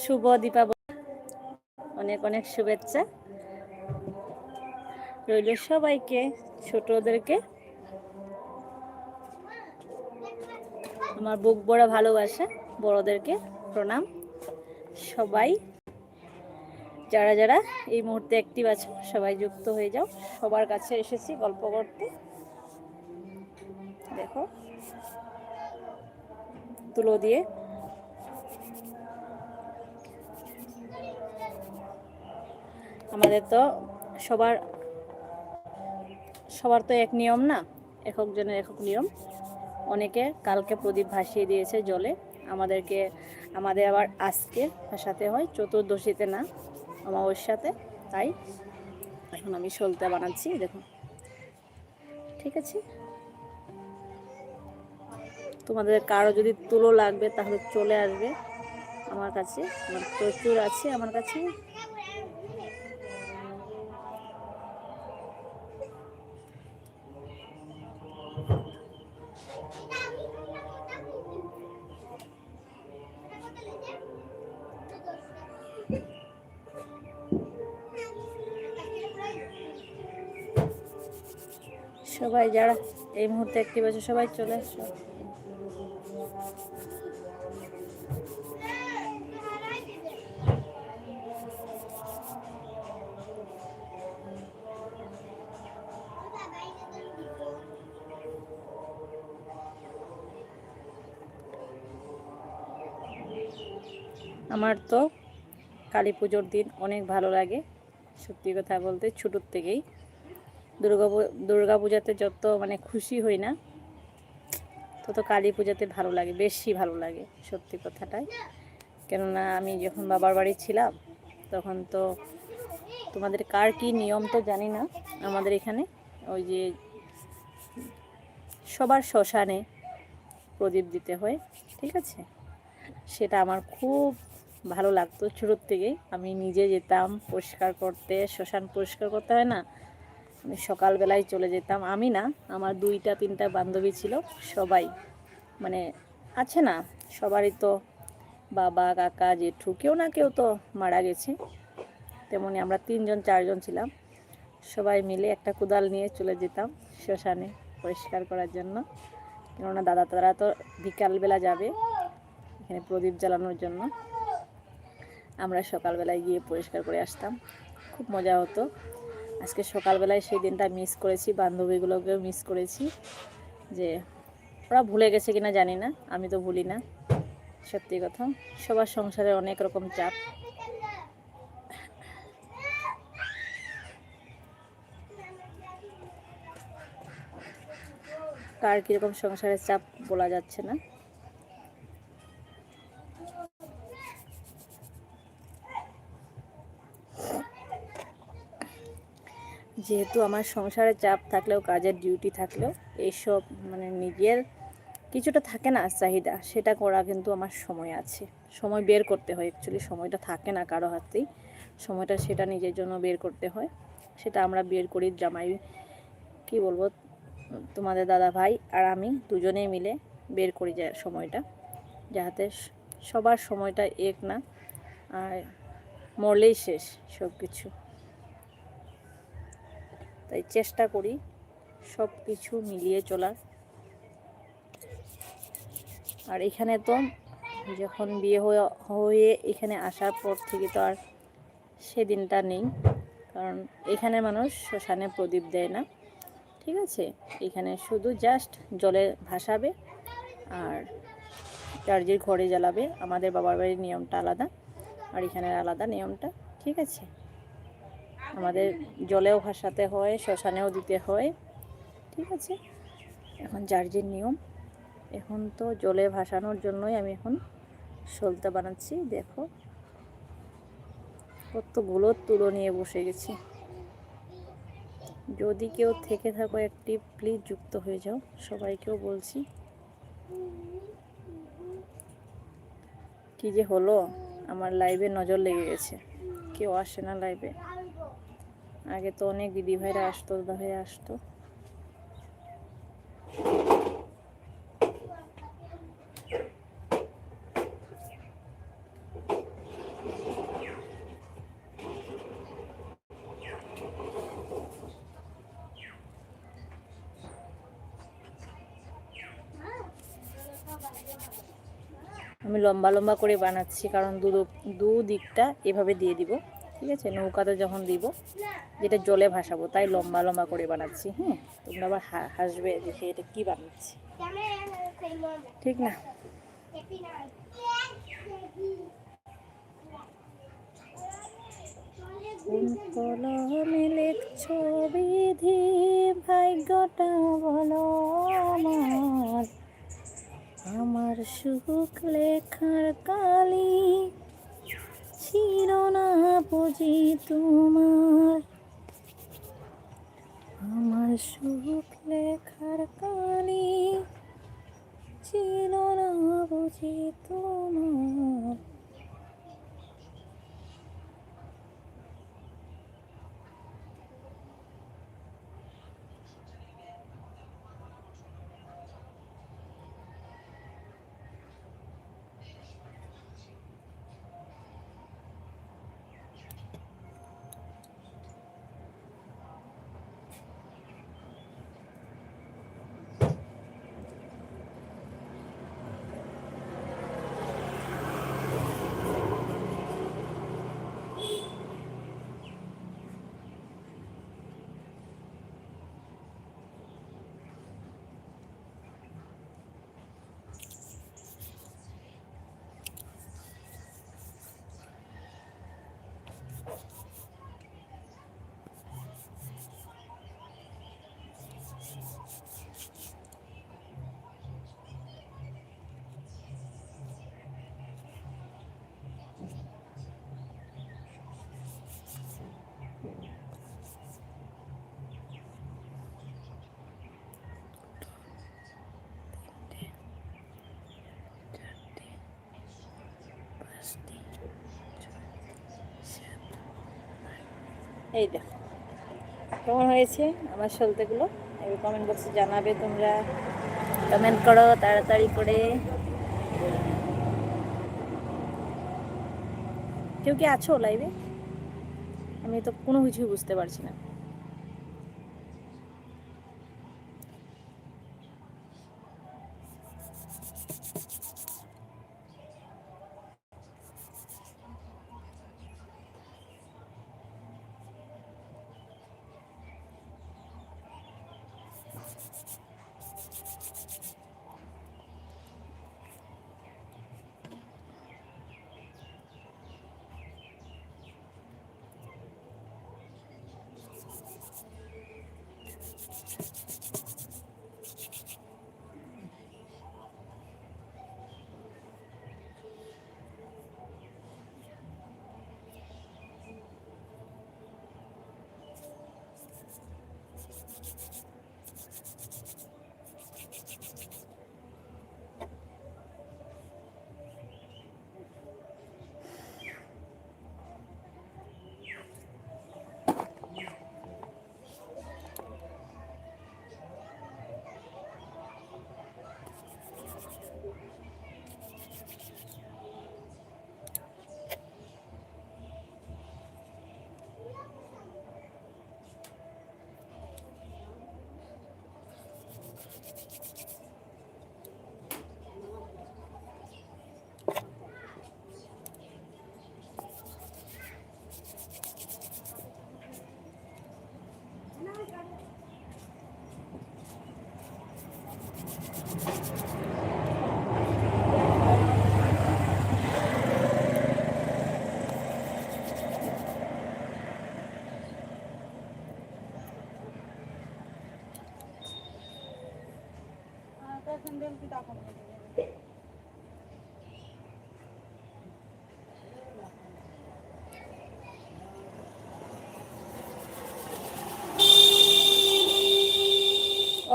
শুভ দীপাবলি। অনেক অনেক শুভেচ্ছা। রইল সবাইকে, ছোটদেরকে। আমার বুক বড় ভালোবাসা, বড়দেরকে প্রণাম। সবাই, যারা যারা এই মুহূর্তে অ্যাক্টিভ আছে, সবাই যুক্ত হয়ে যাও। সবার কাছে এসেছি গল্প করতে। দেখো, তুলো দিয়ে আমাদের তো সবার সবার তো এক নিয়ম না একক জনের একক নিয়ম। অনেকে কালকে প্রদীপ ভাসিয়ে দিয়েছে জলে, আমাদেরকে, আমাদের আবার আজকে ভাসাতে হয়, চতুর্দশীতে না, অমাবস্যাতে, তাই এখন আমি সলতে বানাচ্ছি, দেখুন। ঠিক আছে? তোমাদের কারও যদি তুলো লাগবে তাহলে চলে আসবে আমার কাছে, আমার প্রচুর আছে আমার কাছে। সবাই যারা এই মুহূর্তে একটি আছে সবাই চলে আসো। আমার তো কালী পুজোর দিন অনেক ভালো লাগে, সত্যি কথা বলতে, ছোটোর থেকেই। দুর্গা দুর্গা পূজাতে যত মানে খুশি হই না, তত কালী পূজাতে ভালো লাগে, বেশি ভালো লাগে, সত্যি কথাটাই। কেননা আমি যখন বাবার বাড়ি ছিলাম, তখন তো তোমাদের কার কি নিয়ম তো জানি না, আমাদের এখানে ওই যে সবার শ্মশানে প্রদীপ দিতে হয়, ঠিক আছে? সেটা আমার খুব ভালো লাগতো ছোটোর থেকেই। আমি নিজে যেতাম, পরিষ্কার করতে, শ্মশান পরিষ্কার করতে হয় না সকালবেলায় চলে যেতাম। আমি না, আমার দুইটা, তিনটা বান্ধবী ছিল, সবাই মানে আছে না, সবারই তো বাবা, কাকা, জেঠু, কেউ না কেউ তো মারা গেছে। তেমনি আমরা তিনজন, চারজন ছিলাম। সবাই মিলে একটা কোদাল নিয়ে চলে যেতাম শ্মশানে পরিষ্কার করার জন্য। কেননা দাদা, তারা তো বিকালবেলা যাবে এখানে প্রদীপ জ্বালানোর জন্য। আমরা সকালবেলায় গিয়ে পরিষ্কার করে আসতাম। খুব মজা হতো। আজকে সকালবেলায় সেই দিনটা মিস করেছি, বান্ধবীগুলোকেও মিস করেছি, যে ওরা ভুলে গেছে কিনা জানি না, আমি তো ভুলি না, সত্যি কথা। সবার সংসারে অনেক রকম চাপ। কার কীরকম সংসারের চাপ বলা যাচ্ছে না। যেহেতু আমার সংসারে চাপ থাকলেও, কাজের ডিউটি থাকলেও এইসব মানে নিজের কিছুটা থাকে না চাহিদা, সেটা করা কিন্তু আমার সময় আছে। সময় বের করতে হয় অ্যাকচুয়ালি সময়টা থাকে না কারও হাতেই। সময়টা সেটা নিজের জন্য বের করতে হয়। সেটা আমরা বের করি জামাই, কি বলব, তোমাদের দাদা ভাই আর আমি দুজনেই মিলে বের করি যায় সময়টা, যাতে সবার সময়টা এক না, আর মরলেই শেষ সব কিছু তাই চেষ্টা করি সব কিছু মিলিয়ে চলার। আর এখানে তো যখন বিয়ে হয়ে এখানে আসার পর থেকে তো আর সেদিনটা নেই, কারণ এখানে মানুষ শ্মশানে প্রদীপ দেয় না, ঠিক আছে? এখানে শুধু জাস্ট জলে ভাসাবে আর চার্জের ঘরে জ্বালাবে। আমাদের বাবার বাড়ির নিয়মটা আলাদা, আর এখানের আলাদা নিয়মটা, ঠিক আছে? আমাদের জলেও ভাসাতে হয়, শ্মশানেও দিতে হয়, ঠিক আছে? এখন চার্জের নিয়ম, এখন তো জলে ভাসানোর জন্যই আমি এখন সলতে বানাচ্ছি, দেখো। কতগুলো তুলো নিয়ে বসে গেছি। যদি কেউ থেকে থাকো একটি, প্লিজ যুক্ত হয়ে যাও, সবাইকেও বলছি। কি যে হলো, আমার লাইভে নজর লেগে গেছে। কেউ আসে না লাইভে আগে তো অনেক দিদি ভাইরা আসতো, দাদা ভাইরা আসতো। আমি লম্বা লম্বা করে বানাচ্ছি, কারণ দু দু দিকটা এভাবে দিয়ে দিব। ঠিক আছে? নৌকাতে যখন দিব, যেটা জলে ভাসাবো, তাই লম্বা লম্বা করে বানাচ্ছি হ্যাঁ তোমরা আবার হাসবে সে এটা কী বানাচ্ছি। ঠিক না? কলমে লেখছো বিধি? ভাগ্যটা বলো আমার। আমার সুখ লেখার কালি ছিল না বুঝি তোমার। আমার সুখ লেখার কালি ছিল না বুঝি তোমার। এই দেখো। কেমন হয়েছে আমার সলতেগুলো? এই কমেন্ট বক্সে জানাবে তোমরা। কমেন্ট করো তাড়াতাড়ি করে। কেউ কি আছো লাইভে আমি তো কোনো কিছুই বুঝতে পারছি না।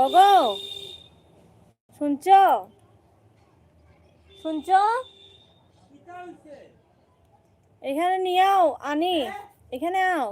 ওগো শুনছ? শুনছ? এখানে নিয়ে আও আনি এখানে আও।